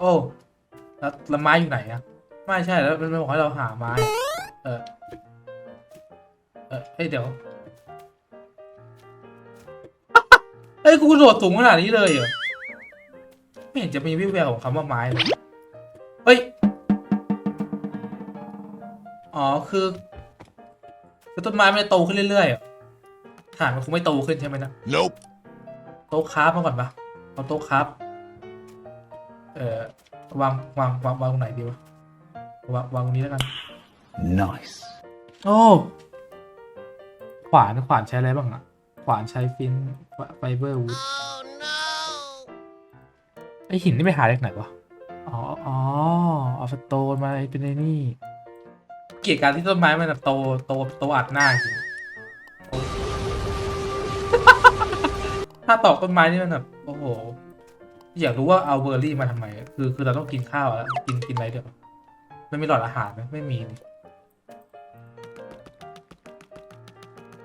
โอ้แล้วแล้วไม้อยู่ไหนอะไม่ใช่แล้วมันบอกให้เราหาไม้ เออ เออเฮ้ยเดี๋ยวเฮ้ยกูกระโดดสูงขนาดนี้เลยเหรอไม่เห็นจะมีวิแววของคำว่าไม้เลยเฮ้ย อ๋อคือคือต้นไม้มันจะโตขึ้นเรื่อยๆอะฐานมันคงไม่โตขึ้นใช่ไหมนะ Nope. โต๊ะคราฟมาก่อนปะเอาโต๊ะคราฟ เอ่อวางวางวางวางตรงไหนดีวะวางวางตรงนี้แล้วกัน Nice. โอ้ขวานขวานใช้อะไรบ้างอะขวานใช้ฟินไฟเบอร์วูดไอหินนี่ไปหาจากไหนวะอ๋ออ๋อเอาสโตนมาเป็นไอ้นี่ เกลียดการที่ต้นไม้มันแบบโตโตโตอัดหน้าจริงถ้าตอกต้นไม้นี่มันแบบโอ้โห อยากรู้ว่าเอาเบอร์รี่มาทำไมอะคือคือเราต้องกินข้าวแล้วกินกินอะไรเดี๋ยวะไม่มีหลอดอาหารไหมไม่มีนี่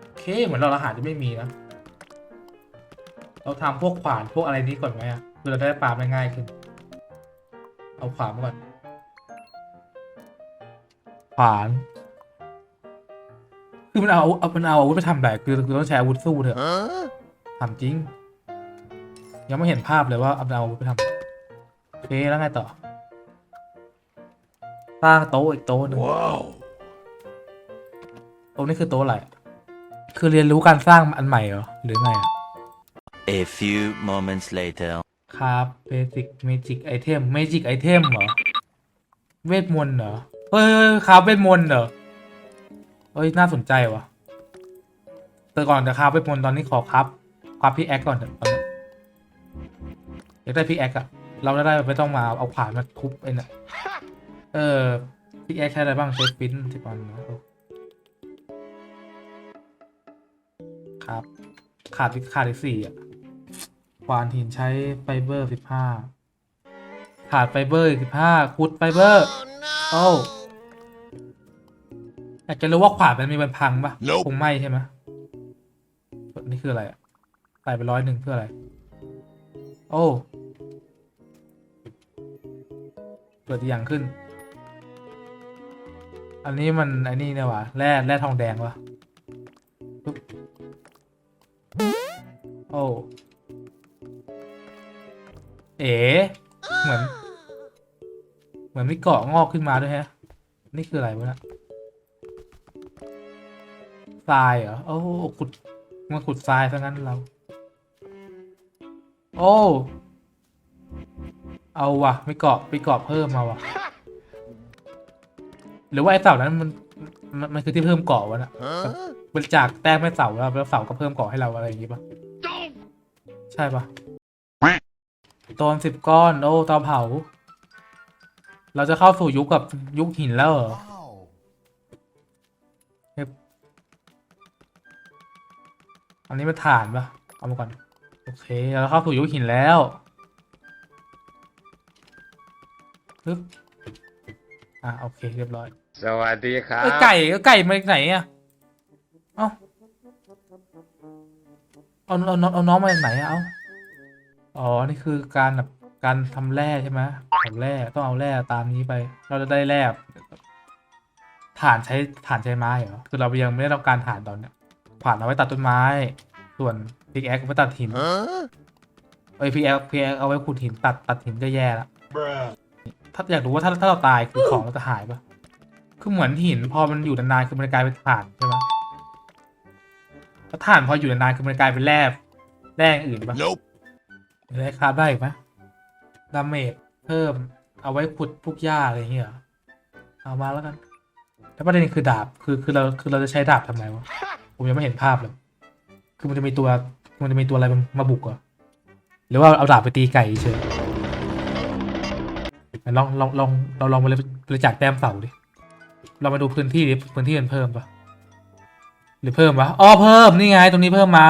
โอเคเหมือนหลอดอาหารจะไม่มีนะเราทำพวกขวานพวกอะไรนี้ก่อนไหมอะคือเราได้ปลาได้ง่ายขึ้น เอาขวานมาก่อนขวานคือมันเอาเอามันเอาอาวุธไปทำแบบคือคือต้องใช้อาวุธสู้เถอะ Huh? ทำจริง ยังไม่เห็นภาพเลยว่าเอาอาวุธไปทำโอเคแล้วไงต่อสร้างโต๊ะอีกโต๊ะหนึ่ง Wow. โต๊ะนี้คือโต๊ะอะไร คือเรียนรู้การสร้างอันใหม่เหรอ หรือไงอะ A few moments later. ครับเบสิกเมจิกไอเทมเมจิกไอเทมเหรอ เวทมนต์เหรอ เฮ้ยครับเวทมนต์เหรอ เฮ้ย น่าสนใจว่ะแต่ก่อนจะครับเวทมนต์ตอนนี้ขอครับ ครับพี่แอคก่อนเถอะต อนนี้อยากได้พี่แอคอะเราจะได้ไม่ต้องมาเอาขวานมาทุบไอ้น่ะเออพี่แอคใช้อะไรบ้างใช้ฟินสิบวันนะครับขาดอีกขาดอีกสี่อะควานหินใช้ไฟเบอร์สิบห้าขาดไฟเบอร์อีกสิบห้าขุดไฟเบอร์โอ้อยากจะรู้ว่าขวานมันมีมันพังปะ Nope คงไม่ใช่ไหมนี่คืออะไรอะใส่ไปร้อยหนึ่งเพื่ออะไร โอ้เกิดอีกอย่างขึ้น อันนี้มันอันนี้เนี่ยวะแร่แร่ทองแดงวะโอ้เอ๋เหมือน เหมือนมีเกาะงอกขึ้นมาด้วยฮะ นี่คืออะไรวะเนี่ยทรายเหรอโอ้ขุดมาขุดทรายซะงั้นเรา โอ้ เอาว่ะ ไม่เกาะไปเกาะเพิ่มมาว่ะ หรือว่าไอ้เสานั้นมันมันมันคือที่เพิ่มเกาะวะนะ Huh? บริจาคแต้มให้เสาแล้วแล้วเสาก็เพิ่มเกาะให้เราอะไรอย่างงี้ปะใช่ปะโตนสิบก้อน โอ้เตาเผา เราจะเข้าสู่ยุคกับยุคหินแล้วเหรอ Wow. อันนี้มันฐานปะเอามาก่อน โอเคเราเข้าสู่ยุคหินแล้วปึ๊บอะโอเคเรียบร้อย สวัสดีครับเอ้ยไก่เอ้ยไก่มาจากไหนอะเอ้าเอาเอาเอาเอาน้องมาจากไหนอะเอ้าอ๋อ นี่คือการแบบการทำแร่ใช่ไหมทำแร่ต้องเอาแร่ตามนี้ไป เราจะได้แร่ฐานใช้ฐานใช้ไม้เหรอคือเรายังไม่ได้ต้องการฐานตอนเนี้ยฐานเอาไว้ตัดต้นไม้ ส่วนพิกแอคไว้ตัดหิน Huh? เอ้ยพิกแอคพิกแอคเอาไว้ขุดหินตัดตัดหินก็แย่ละ Bruh. ถ้าอยากรู้ว่าถ้าถ้าเราตายคือของเราจะหายปะคือเหมือนหินพอมันอยู่นานๆคือมันกลายเป็นถ่านใช่ไหมถ้าถ่านพออยู่นานๆคือมันกลายเป็นแร่แร่อย่างอื่นปะ Nope. แร่คราฟได้อีกไหมดาเมจเพิ่มเอาไว้ขุดพวกหญ้าอะไรอย่างเงี้ยเหรอเอามาแล้วกันแล้วประเด็นคือดาบคือคือเราคือเราจะใช้ดาบทำไมวะผมยังไม่เห็นภาพเลย คือมันจะมีตัวมันจะมีตัวอะไรมาบุกเหรอหรือว่าเอาดาบไปตีไก่เฉยลองลองลองเราลองไปบริจาคแต้มเสาดิ เรามาดูพื้นที่ดิพื้นที่มันเพิ่มปะหรือเพิ่มปะอ๋อเพิ่มนี่ไง ตรงนี้เพิ่มมา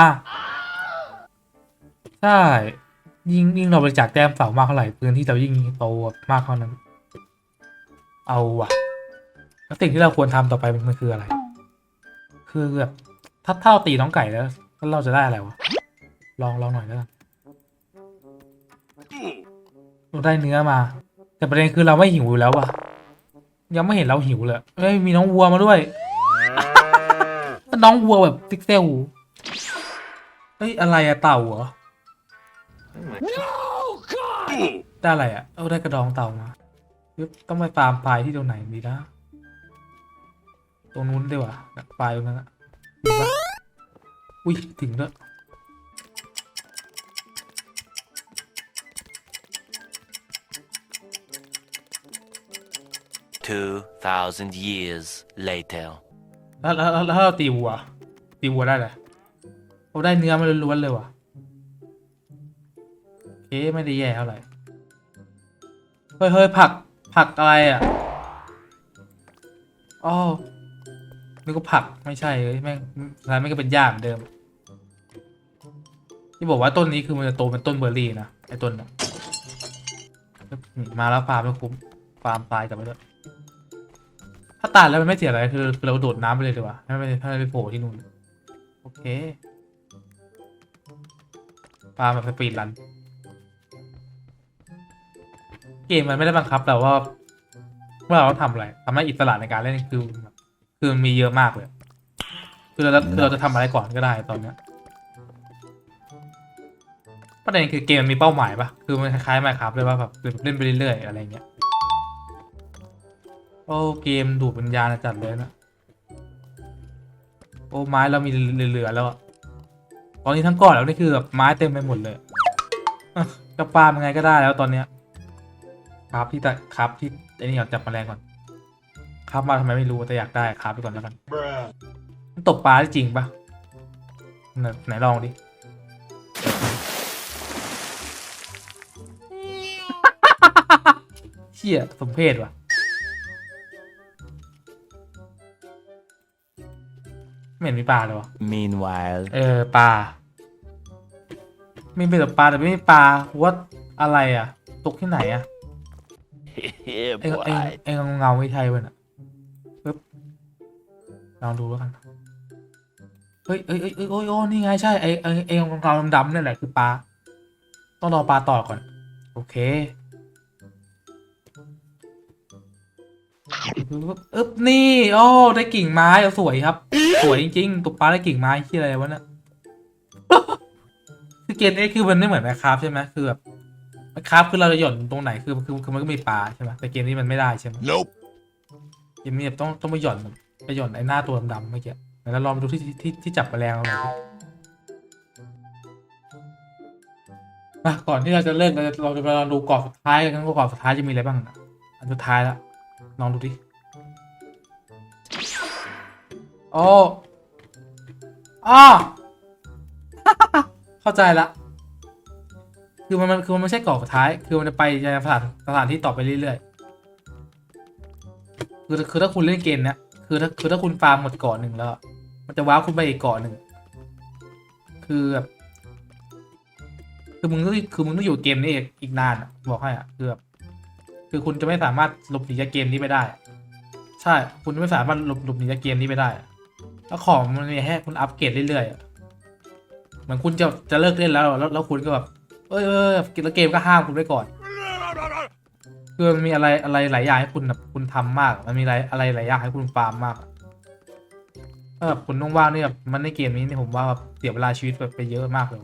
ใช่ ยิ่งยิ่งเราบริจาคแต้มเสามากเท่าไหร่พื้นที่เรายิ่งโตมากเท่านั้น เอาว่ะแล้วสิ่งที่เราควรทำต่อไปมันคืออะไร คือแบบถ้าถ้าเราตีน้องไก่แล้ว แล้วเราจะได้อะไรวะ ลองลองหน่อยแล้วกันเราได้เนื้อมา แต่ประเด็นคือเราไม่หิวอยู่แล้วว่ะยังไม่เห็นเราหิวเลยเอ้ยมีน้องวัวมาด้วย น้องวัวแบบติ๊กเซลเฮ้ยอะไรอะเต่าเหรอได้อะไรอะเออได้กระดองเต่ามาเฮ้ยต้องไปฟาร์มปลายที่ตรงไหนดีนะ ตรงนู้นดีกว่าดักปลายตรงนั้นอะมีปะ อุ้ย ถึงแล้ว2,000 years later. แล้วแล้วแล้วแล้วถ้าเราตีวัว ตีวัวได้เลยเราได้เนื้อมาล้วนๆเลยว่ะเอ๊ะไม่ได้แย่เท่าไหร่ เฮ้ยเฮ้ยผัก ผักอะไรอะอ๋อ นึกว่าผักไม่ใช่เลยแม่งสุดท้ายแม่งก็เป็นหญ้าเหมือนเดิมที่บอกว่าต้นนี้คือมันจะโตเป็นต้นเบอร์รี่นะไอ้ต้นนะมาแล้วฟาร์มไม่คุ้มฟาร์มตายกลับไปด้วยถ้าตายแล้วมันไม่เสียอะไรคือเราโดดน้ำไปเลยดีกว่าให้มันให้มันไปโผล่ที่นู่นโอเคปาร์มแบบสปีดรันเกมมันไม่ได้บังคับแต่ว่า ว่าเราต้องทำอะไรทำให้อิสระในการเล่นคือ คือมันมีเยอะมากเลย คือเราคือเราจะทำอะไรก่อนก็ได้ตอนเนี้ยประเด็นคือเกมมันมีเป้าหมายปะคือมันคล้ายๆมาครับเลยว่าแบบเล่นไปเรื่อยๆอะไรเงี้ย โอ้เกมดูดปัญญาจัดเลยนะ โอ้ไม้เรามีเหลือแล้วอะตอนนี้ทั้งก้อนแล้วนี่คือแบบไม้เต็มไปหมดเลยอะจะปาล์มยังไงก็ได้แล้วตอนเนี้ยครับที่แต่ครับที่ไอ้นี่ก่อนจับแมลงก่อน ครับมาทำไมไม่รู้แต่อยากได้ครับไปก่อนแล้วกันมันตกปลาได้จริงปะไหนไหนลองดิเชี่ยสมเพศว่ะ ไม่เห็นมีปลาเลยวะ Meanwhile, เออปลามีเป็นแต่ปลาแต่ไม่มีปลาว่าอะไรอะ ตกที่ไหนอะ yeah, ไอ้ไอ้ boy. ไอ้เงาเงาไม่ไทยเว้ยน่ะปึ๊บ ลองดูแล้วกันเฮ้ยเอ้ยเอ้ยเอ้ยโอ้ยโอ้นี่ไงใช่ไอ้ไอ้ไอ้เงาเงาดำๆนี่แหละคือปลาต้องรอปลาต่อก่อน โอเคอึ๊บนี่โอ้ได้กิ่งไม้เอาสวยครับ สวยจริงๆตกปลาได้กิ่งไม้ที่อะไรวะเนี่ยคือเกมนี้คือมันไม่เหมือนแมคคราฟใช่ไหมคือแบบแมคคราฟคือเราจะหย่อนตรงไหนคือคือคือมันก็มีปลาใช่ไหมแต่เกมนี้มันไม่ได้ใช่ไหม Nope. เกมนี้ต้องต้องไปหย่อน ไปหย่อนไอ้หน้าตัวดำๆเมื่อกี้เดี๋ยวลองไปดูที่ที่ที่จับแมลงเราหน่อยดิมาก่อนที่เราจะเลิกเราจะเราจะไปลองดูกรอบสุดท้ายกันว่ากรอบสุดท้ายจะมีอะไรบ้างนะอันสุดท้ายล้วลองดูดิโอ้อ้อ เข้าใจละ คือมันมันคือมันไม่ใช่กรอบสุดท้าย คือมันจะไปในสถานสถานที่ต่อไปเรื่อยๆ คือคือถ้าคุณเล่นเกมเนี้ย คือถ้าคือถ้าคุณฟาร์มหมดเกาะหนึ่งแล้ว มันจะว้าวคุณไปอีกเกาะหนึ่งคือแบบคือมึงต้องคือมึงต้องอยู่เกมนี้อีกอีกนานบอกให้อะคือแบบคือคุณจะไม่สามารถหลบหนีจากเกมนี้ไปได้ ใช่ คุณไม่สามารถหลบหลบหนีจากเกมนี้ไปได้แล้วของมันมีให้คุณอัปเกรดเรื่อยๆเหมือนคุณจะจะเลิกเล่นแล้วแล้วแล้วคุณก็แบบเอ้ยเอ้ยแล้วเกมก็ห้ามคุณไว้ก่อน คือมันมีอะไรอะไรหลายอย่างให้คุณแบบคุณทำมาก มันมีอะไรอะไรหลายอย่างให้คุณฟาร์มมากอะถ้าแบบคุณว่างเนี่ยแบบมันในเกมนี้เนี่ยผมว่าแบบเสียเวลาชีวิตแบบไปเยอะมากเลย